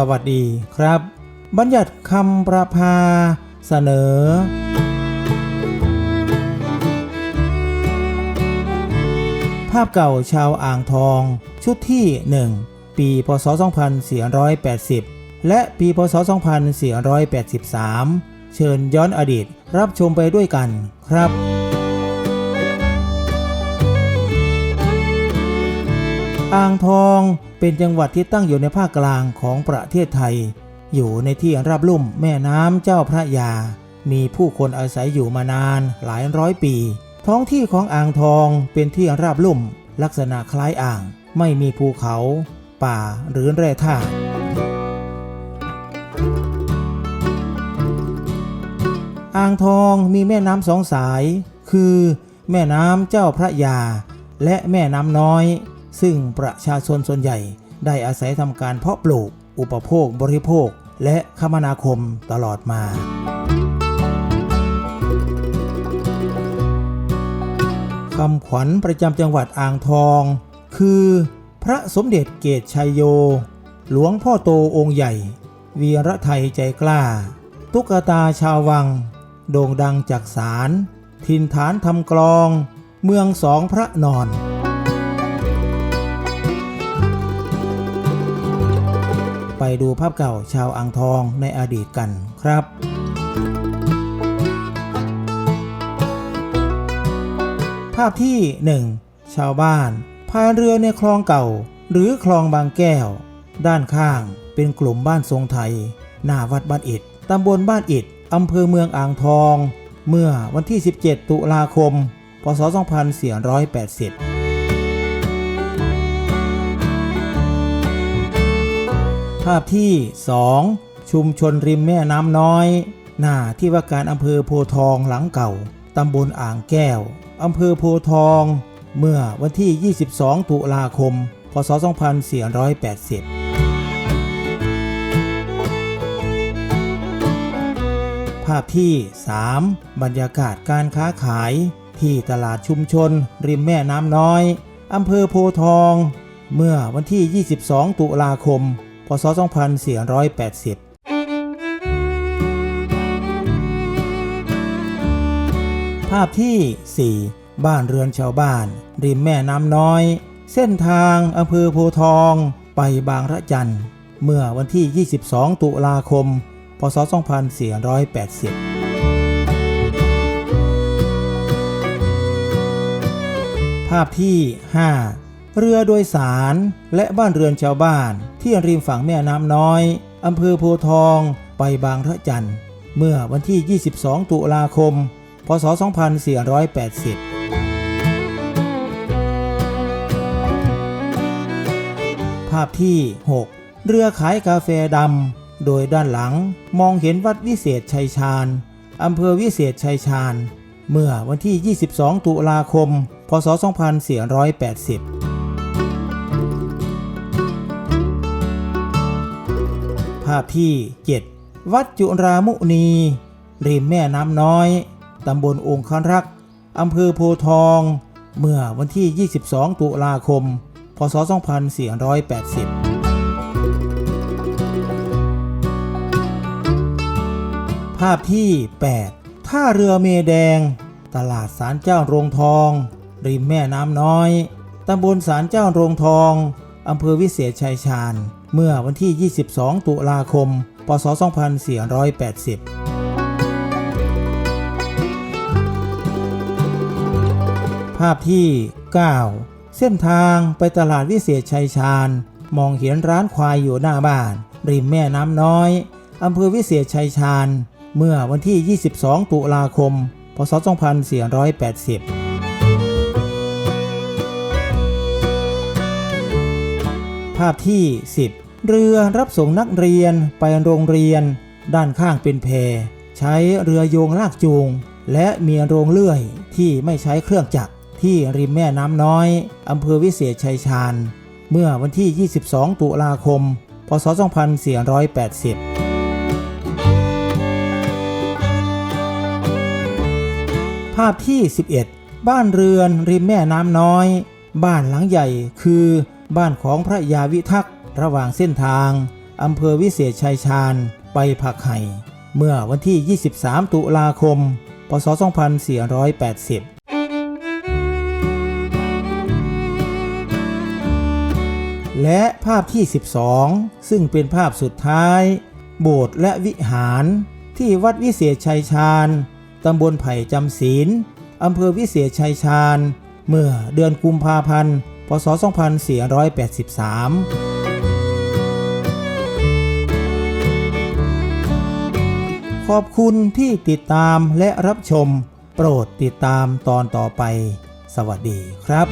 สวัสดีครับ บัญญัติคำประพาเสนอ ภาพเก่าชาวอ่างทอง ชุดที่ 1 ปีพศ 2480 และปีพศ 2483 เชิญย้อนอดีตรับชมไปด้วยกันครับ อ่างทองเป็นจังหวัดที่ตั้งอยู่ในภาคกลางของประเทศไทย อยู่ในที่ราบลุ่มแม่น้ำเจ้าพระยา มีผู้คนอาศัยอยู่มานานหลายร้อยปี ท้องที่ของอ่างทองเป็นที่ราบลุ่ม ลักษณะคล้ายอ่าง ไม่มีภูเขา ป่าหรือแร่ธาตุอ่างทองมีแม่น้ำสองสาย คือ แม่น้ำเจ้าพระยา และแม่น้ำน้อย ซึ่งประชาชนส่วนใหญ่ได้อาศัยทำการเพาะปลูก อุปโภคบริโภค และคมนาคมตลอดมาคำขวัญประจำจังหวัดอ่างทอง คือ พระสมเด็จเกตชัยโย หลวงพ่อโตองค์ใหญ่ วีระไทยใจกล้า ตุ๊กตาชาววัง โด่งดังจากสารถิ่นฐานทำกลอง เมืองสองพระนอน ไปดูภาพเก่าชาวอ่างทองในอดีตกันครับภาพที่ 1 ชาวบ้านพายเรือในคลองเก่า หรือคลองบางแก้ว ด้านข้างเป็นกลุ่มบ้านทรงไทย หน้าวัดบ้านอิดตำบลบ้านอิดอำเภอเมืองอ่างทอง เมื่อวันที่ 17 ตุลาคม พศ 2480 ภาพที่ 2 ชุมชนริมแม่น้ำน้อย หน้าที่ว่าการอำเภอโพทองหลังเก่า ตำบลอ่างแก้ว อำเภอโพทอง เมื่อวันที่ 22 ตุลาคม พศ 2480ภาพที่ 3 บรรยากาศการค้าขาย ที่ตลาดชุมชน ริมแม่น้ำน้อย อำเภอโพทอง เมื่อวันที่ 22 ตุลาคม พศ 2480ภาพที่ 4 บ้านเรือนชาวบ้าน ริมแม่น้ำน้อย เส้นทางอำเภอโพทอง ไปบางระจันเมื่อวันที่ 22 ตุลาคม พศ 2480 ภาพที่ 5 เรือโดยสารและบ้านเรือนชาวบ้าน ที่ริมฝั่งแม่น้ำน้อยอำเภอโพทองไปบางระจันเมื่อวันที่ 22 ตุลาคม พศ 2480ภาพที่ 6 เรือขายกาแฟดำ โดยด้านหลังมองเห็นวัดวิเศษชัยชาญอำเภอวิเศษชัยชาญ เมื่อวันที่ 22 ตุลาคม พศ 2480 ภาพที่ 7 วัดจุรามุนีริมแม่น้ำน้อย ตำบลองครักอำเภอโพทอง เมื่อวันที่ 22 ตุลาคม พศ 2480ภาพที่ 8 ท่าเรือเมแดง ตลาดสารเจ้าโรงทอง ริมแม่น้ำน้อย ตำบลสารเจ้าโรงทอง อำเภอวิเศษชัยชาญ เมื่อวันที่ 22 ตุลาคม พศ 2480ภาพที่ 9 เส้นทางไปตลาดวิเศษชัยชาญ มองเห็นร้านควายอยู่หน้าบ้าน ริมแม่น้ำน้อย อำเภอวิเศษชัยชาญ เมื่อวันที่ 22 ตุลาคม พศ 2480 ภาพที่ 10 เรือรับส่งนักเรียนไปโรงเรียน ด้านข้างเป็นแพใช้เรือโยงลากจูง และมีโรงเลื่อยที่ไม่ใช้เครื่องจักรที่ริมแม่น้ำน้อยอำเภอวิเศษชัยชาญ เมื่อวันที่ 22 ตุลาคม พศ 2480ภาพที่ 11 บ้านเรือนริมแม่น้ำน้อย บ้านหลังใหญ่คือ บ้านของพระยาวิทักษ์ระหว่างเส้นทางอำเภอวิเศษชัยชาญไปผักไห่เมื่อวันที่ 23 ตุลาคม พศ 2480และภาพที่ 12 ซึ่งเป็นภาพสุดท้าย โบสถ์และวิหารที่วัดวิเศษชัยชาญ ตำบลไผ่จำศีลอำเภอวิเศษชัยชาญ เมื่อเดือนกุมภาพันธ์ พศ 2483ขอบคุณที่ติดตามและรับชม โปรดติดตามตอนต่อไป สวัสดีครับ